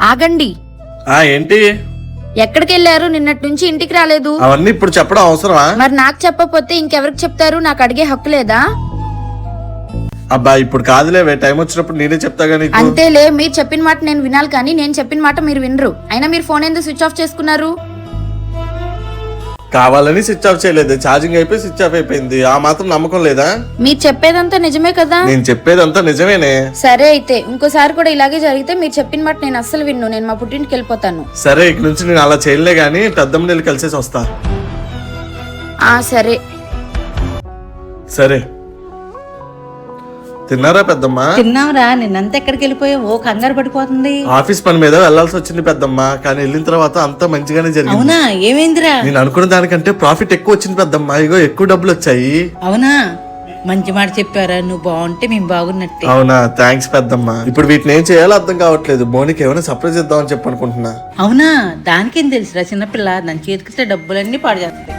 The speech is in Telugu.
ఆగండి. ఆ ఏంటి? ఎక్కడికి వెళ్ళారు నిన్నటి నుంచి ఇంటికి రాలేదు. అవన్నీ ఇప్పుడు చెప్పడం అవసరమా? మరి నాకు చెప్పకపోతే ఇంకెవరికి చెప్తారు? నాకు అడిగే హక్కు లేదా? అబ్బా ఇప్పుడు కాదులేవే టైం వచ్చినప్పుడు నేనే చెప్తాగా నీకు. అంతేలే మీరు చెప్పిన మాట నేను వినాలి కానీ నేను చెప్పిన మాట మీరు వినరు. అయినా మీరు ఫోన్ ఎందుకు స్విచ్ ఆఫ్ చేసుకున్నారు? కావాలని స్విచ్ ఆఫ్ చేయలేదు. ఛార్జింగ్ అయిపోయి స్విచ్ ఆఫ్ అయిపోయింది. ఆ మాత్రం నమ్మకం లేదా? మీరు చెప్పేదంతా నిజమే కదా? నేను చెప్పేదంతా నిజమేనే. సరే అయితే ఇంకోసారి కూడా ఇలాగే జరిగితే మీరు చెప్పిన మాట నేను అస్సలు విన్ను. నేను మా పుట్టింటికి వెళ్ళిపోతాను. సరే ఇక నుంచి నేను అలా చేయలే గానీ పెద్దమ్మ నీళ్ళు కలిసేసి వస్తా. ఆ సరే. సరే. తిన్నారా పెద్దమ్మ? తిన్నావురా నిన్నంతా ఎక్కడికి వెళ్ళిపోయావు? ఓ కంగారు పడిపోతుంది. ఆఫీస్ పని మీద వెళ్ళాల్సి వచ్చింది పెద్దమ్మ కానీ వెళ్ళిన తర్వాత అంతా మంచిగానే జరిగింది. అవునా? ఏమైందిరా? నేను అనుకున్న దానికంటే ప్రాఫిట్ ఎక్కువ వచ్చింది పెద్దమ్మ. ఇగో ఎక్కువ డబ్బులు వచ్చాయి. అవునా? మంచి మాట చెప్పారా? నువ్వు బాగుంటే మేము బాగున్నట్టే. అవునా? థ్యాంక్స్ పెద్దమ్మ. ఇప్పుడు వీటిని ఏం చేయాలో అర్థం కావట్లేదు. మోనికి ఏమైనా సర్ప్రైజ్ ఇద్దామని చెప్పి అనుకుంటున్నా అవునా? దానికేం తెలుసురా? చిన్నపిల్ల దాని చేతికిస్తే డబ్బులన్నీ పాడు చేస్తాయి.